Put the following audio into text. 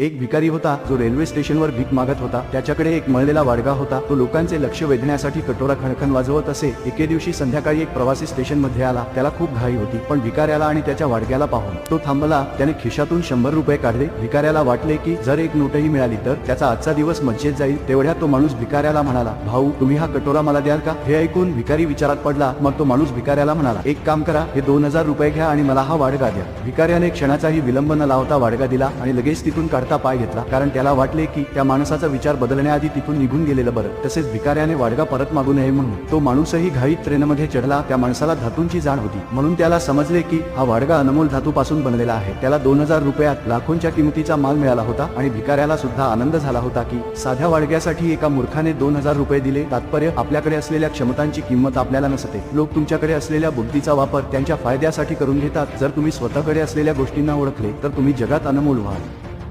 एक भिकारी होता जो रेल्वे स्टेशनवर भीक मागत होता. त्याच्याकडे एक मळलेला वाडगा होता. तो लोकांचे लक्ष वेधण्यासाठी कटोरा खणखण वाजवत असे. एके दिवशी संध्याकाळी एक प्रवासी स्टेशनमध्ये आला. त्याला खूप घाई होती पण भिकाऱ्याला आणि त्याच्या वाडग्याला पाहून. तो थांबला. त्याने खिशातून शंभर रुपये काढले. भिकाऱ्याला वाटले की जर एक नोटही मिळाली तर त्याचा आजचा दिवस मज्जेत जाईल. तेवढ्या तो माणूस भिकाऱ्याला म्हणाला भाऊ तुम्ही हा कटोरा मला द्याल का? हे ऐकून भिकारी विचारात पडला. मग तो माणूस भिकाऱ्याला म्हणाला एक काम करा. हे दोन हजार रुपये घ्या आणि मला हा वाडगा द्या. भिकाऱ्याने क्षणाचाही विलंब न लावता वाडगा दिला आणि लगेच तिथून काढता पाय घेतला. कारण त्याला वाटले की त्या माणसाचा विचार बदलण्याआधी तिथून निघून गेलेलं बरं. तसेच भिकाऱ्याने वाडगा परत मागू नये म्हणून. तो माणूसही घाईत ट्रेनमध्ये चढला. त्या माणसाला धातूंची जाण होती. म्हणून त्याला समजले की हा वाडगा अनमोल धातूपासून बनलेला आहे. त्याला दोन हजार रुपयात लाखोंच्या किमतीचा माल मिळाला होता आणि भिकाऱ्याला सुद्धा आनंद झाला होता की साध्या वाडग्यासाठी एका मूर्खाने दोन हजार रुपये दिले. तात्पर्य आपल्याकडे असलेल्या क्षमतांची किंमत आपल्याला नसते. लोक तुमच्याकडे असलेल्या बुद्धीचा वापर त्यांच्या फायद्यासाठी करून घेतात. जर तुम्ही स्वतःकडे असलेल्या गोष्टींना ओळखले तर तुम्ही जगात अनमोल व्हाल.